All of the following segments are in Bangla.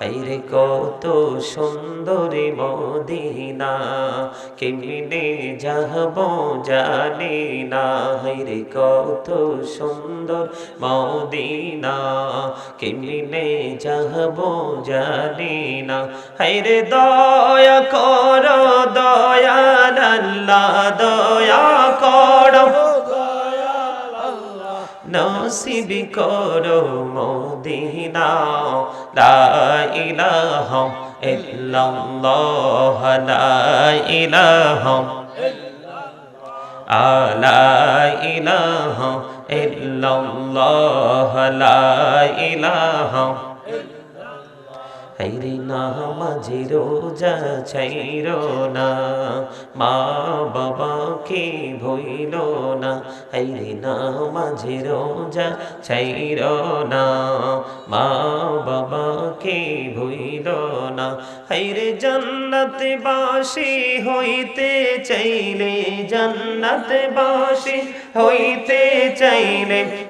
আইরে কত সুন্দরী মদিনা, কেমনে যাহব জানি না। হাইরে কত সুন্দর মদিনা, কেমনে যাহব জানি না। হাইরে দয়া কর দয়া আল্লাহ, দয়া নসিব করো মদিনা লা ইলাহা ইল্লাল্লাহ লা ইলাহা আলা ইলাহা ইল্লাল্লাহ লা ইলাহা হাইরে নামাজি রোজা চাইর না। মা বাবাকে ভইল না। হাইরে নামাজি রোজা চাইর না। মা বাবাকে ভইল না। হাইরে জান্নাত বাসি হইতে চাইলে, জান্নাত বাসি হইতে চাইলে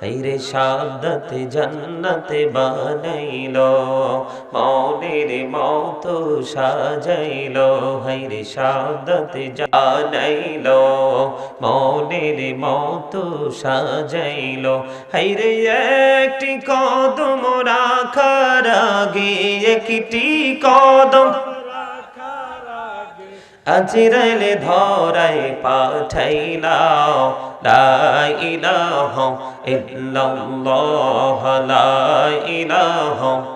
হাইরে সাদত জান্নাতে বানাইল মনের মত সাজাইল হাইরে সাদত জানাইল মনের মত সাজাইল। হাইরে একটি কদম রাখার আগে একটি কদম আজরাইলে ধরাই পাঠাইলাও লা ইলাহা ইল্লাল্লাহ লা ইলাহা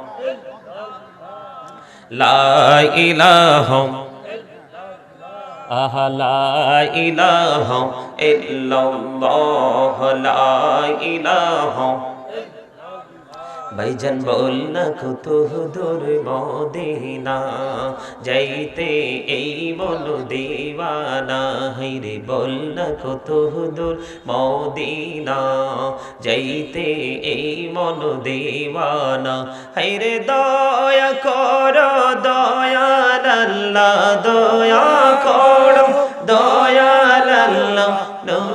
লাইলাহ আহা লাইলাহ ইল্লাল্লাহ লাইলাহ ভাইজান বল না কত দূর মদিনা, যাইতে এই মন দিওয়ানা। হাইরে বল না কত দূর মদিনা, যাইতে এই মন দিওয়ানা। হাইরে দয়া কর দয়া দয়া কর আল্লাহ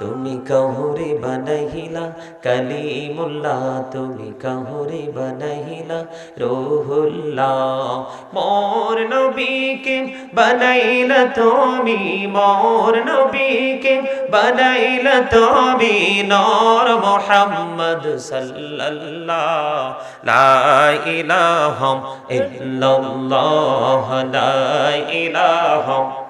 তুমি কাহুরে বানাইলা, কালিমুল্লাহ তুমি কাহুরে বানাইলা, রোহুল্লাহ, মোর নবীকে বানাইলা তুমি, মোর নবীকে বানাইলা তুমি, নর মোহাম্মদ সাল্লাল্লাহ, লা ইলাহা ইল্লাল্লাহ, লা ইলাহা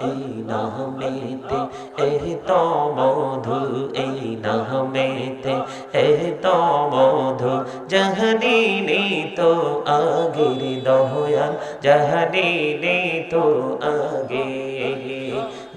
এই নামেতে এই তো মধু এই নামেতে এই তো মধু জহদিনী তো আগের দয়াল জহদিনী তো আগে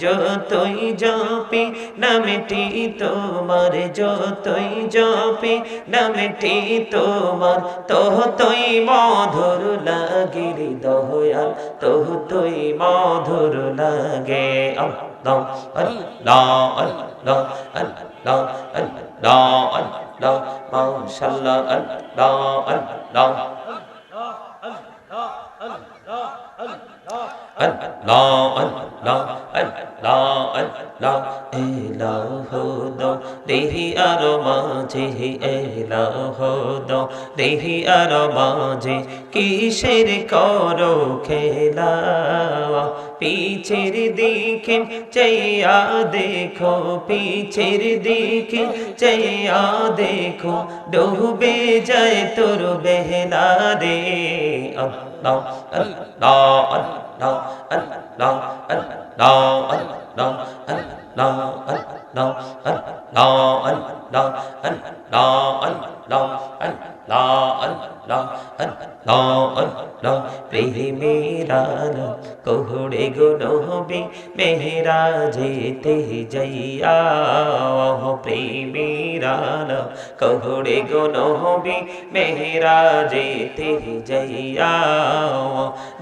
যতই জপি নামটি তোমার যতই জপি নামটি তোমার ততই মধুর লাগে হৃদয়াল ততই মধুর লাগে আল্লাহ আল্লাহ আল্লাহ আল্লাহ আল্লাহ আল্লাহ মাশাআল্লাহ আল্লাহ আল্লাহ Allah, Allah, Allah, Allah, এলাহ দো দেহি আর মাঝে এলাহ দো দেহি আর মাঝে কিসের করো খেলা? পিছের দিকে চাইয়া দেখো, পিছের দিকে চাইয়া দেখো, ডুবে যায় তোর বেহলা রে। আল্লাহ আল্লাহ আল্লাহ আল্লাহ আল্লাহ আল্লাহ আল্লাহ আল্লাহ আল্লাহ আল্লাহ আল্লাহ আল্লাহ আল্লাহ আল্লাহ আল্লাহ আল্লাহ প্রেমেরা কোহড়ে গো নহবি মেহরা যেতে যাইয়া প্রেমেরা কোহড়ে গো নহবি মেহরা যেতে যাইয়া,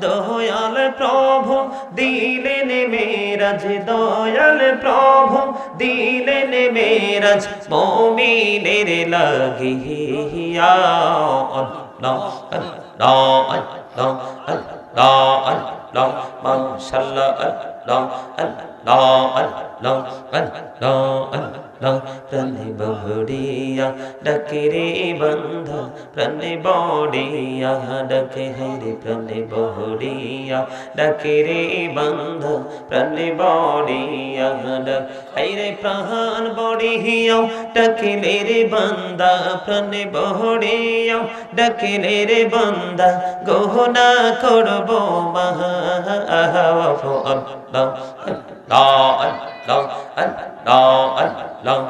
দয়াল প্রভু, দিলেন মেরাজ, দয়াল প্রভু, দিলেন মেরাজ, মমিনের লাগিয়া। মাশাল্লাহ ला ला ला ला প্রাণে বহরিয়া ডাকে রে বন্ধা প্রাণে বড়িয়া ডাকে হরে প্রাণে বহরিয়া ডাকে রে বন্ধা প্রাণে বড়িয়া ডাক রে প্রাণ বড়িয়া ডাকে রে বন্ধা প্রাণে বহরিয়া ডাকে রে বন্ধা গহনা করব মহা আহ আহ đo ấn lông ấn đo ấn lông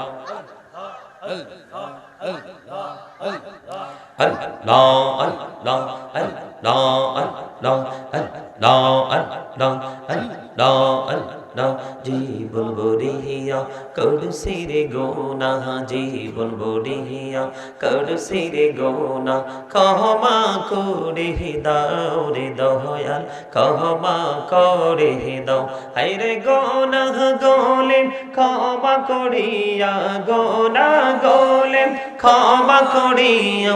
ấn đo ấn lông ấn đo ấn lông ấn đo ấn lông ấn đo ấn Allah, জীবন বরিয়া করছি রে গোনা জীবন বরিয়া করছি রে গোনা কহমা করে দাও রে দয়াল কহমা করে দাও। হাই রে গোনা গোলে ক্ষমা করিয়া গোনা গোলে ক্ষমা করিয়া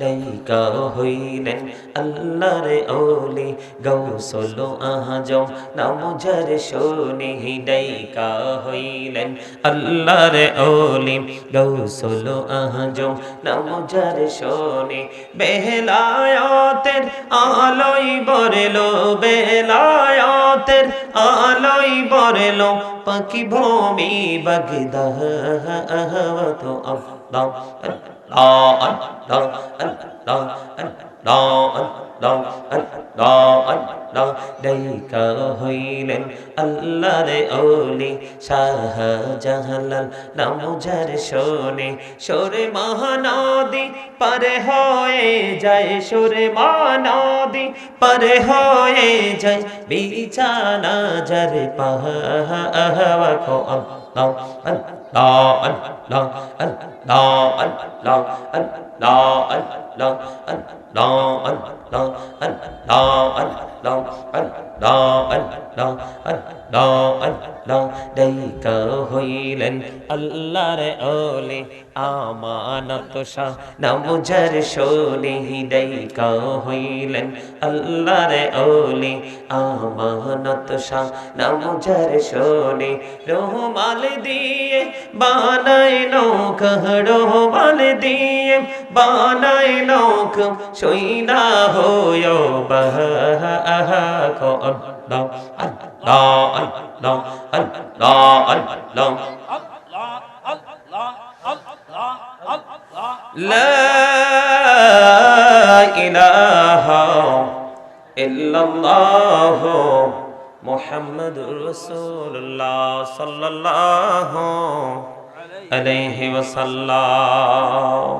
লাইকা হইলেন আল্লাহ, রে ওলি গৌসল আহাজম নামজার শোনি লাইকা হইলেন। আল্লাহ, রে ওলি গৌসল আহাজম নামজার শোনি বেলায়াতের আলোই বরলো বেলায়াতের আলোই বরলো, পাখি ভূমি বাগদা আহওয়াত আল্লাহ لا أن لا أن لا أن لا أن ডাইকা হইলেন আল্লাহর ওলি শাহ জাহালাল নাম যার শোনে সোরে মহানদী পারে হয়ে যায় সোরে মহানদী পারে হয়ে যায় বিছানা যার পাহা খো আল্লাহ আল্লাহ আল্লাহ আল্লাহ আল্লাহ আল্লাহ আল্লাহ আল্লাহ দেইকা হইলেন আল্লাহর ওলে আমানত শাহ নামুজার শোলে দেইকা হইলেন আল্লাহর ওলে আমানত শাহ নামুজার শোলে রোহমাল দিয়ে বানায় নৌকা, রোহমাল দিয়ে বানায় নৌকা সইনা হয়ো বাহা আহা কন দাও আল্লাহ আল্লাহ আল্লাহ আল্লাহ لا إله إلا الله محمد رسول الله صلى الله عليه وسلم